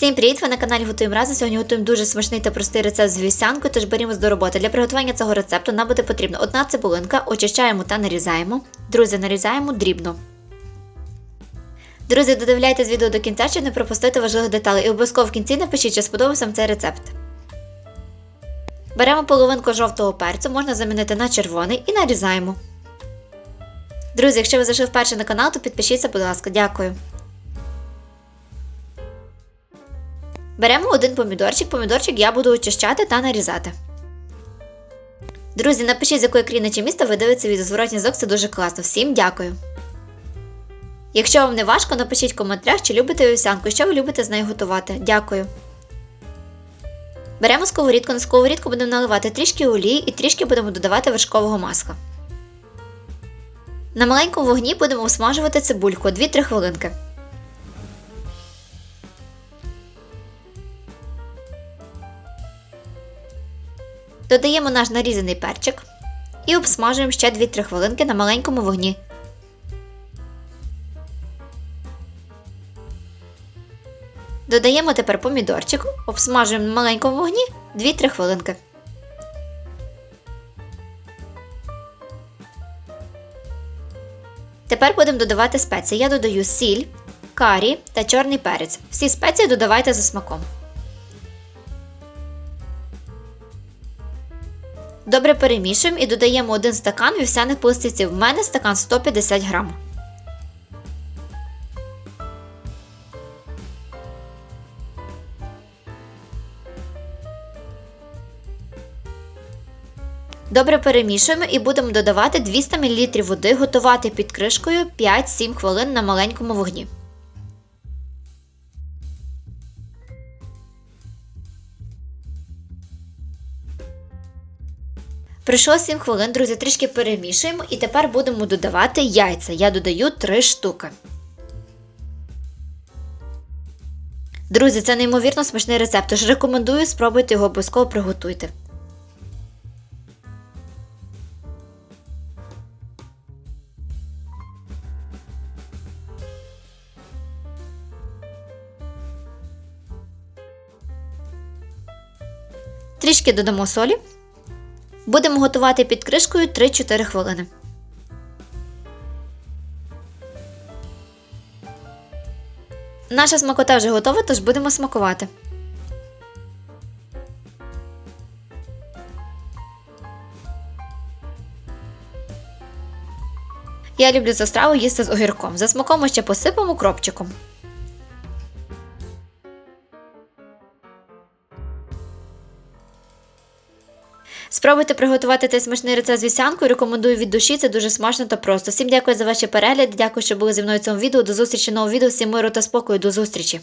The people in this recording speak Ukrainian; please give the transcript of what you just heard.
Всім привіт! Ви на каналі Готуємо разом. Сьогодні готуємо дуже смачний та простий рецепт з вівсянкою, тож берімось до роботи. Для приготування цього рецепту нам буде потрібна одна цибулинка, очищаємо та нарізаємо. Друзі, нарізаємо дрібно. Друзі, додивляйтесь відео до кінця, щоб не пропустити важливих деталей. І обов'язково в кінці напишіть, чи сподобався вам цей рецепт. Беремо половинку жовтого перцю, можна замінити на червоний і нарізаємо. Друзі, якщо ви зайшли вперше на канал, то підпишіться, будь ласка, дякую. Беремо один помідорчик. Помідорчик я буду очищати та нарізати. Друзі, напишіть, з якої країни чи міста ви дивитеся відео зворотній зв'язок, це дуже класно. Всім дякую. Якщо вам не важко, напишіть в коментарях, чи любите вівсянку, що ви любите з нею готувати. Дякую. Беремо сковорідку. На сковорідку будемо наливати трішки олії і трішки будемо додавати вершкового масла. На маленькому вогні будемо обсмажувати цибульку 2-3 хвилинки. Додаємо наш нарізаний перчик і обсмажуємо ще 2-3 хвилинки на маленькому вогні. Додаємо тепер помідорчик, обсмажуємо на маленькому вогні 2-3 хвилинки. Тепер будемо додавати спеції. Я додаю сіль, карі та чорний перець. Всі спеції додавайте за смаком. Добре перемішуємо і додаємо 1 стакан вівсяних пластівців. В мене стакан 150 грам. Добре перемішуємо і будемо додавати 200 мл води, готувати під кришкою 5-7 хвилин на маленькому вогні. Пройшло 7 хвилин, друзі, трішки перемішуємо і тепер будемо додавати яйця. Я додаю 3 штуки. Друзі, це неймовірно смачний рецепт, тож рекомендую спробуйте його обов'язково приготуйте. Трішки додамо солі. Будемо готувати під кришкою 3-4 хвилини. Наша смакота вже готова, тож будемо смакувати. Я люблю цю страву їсти з огірком. За смаком ми ще посипемо кропчиком. Спробуйте приготувати цей смачний рецепт з вісянкою. Рекомендую від душі, це дуже смачно та просто. Всім дякую за ваші перегляди. Дякую, що були зі мною в цьому відео. До зустрічі в новому відео. Всім миру та спокою. До зустрічі!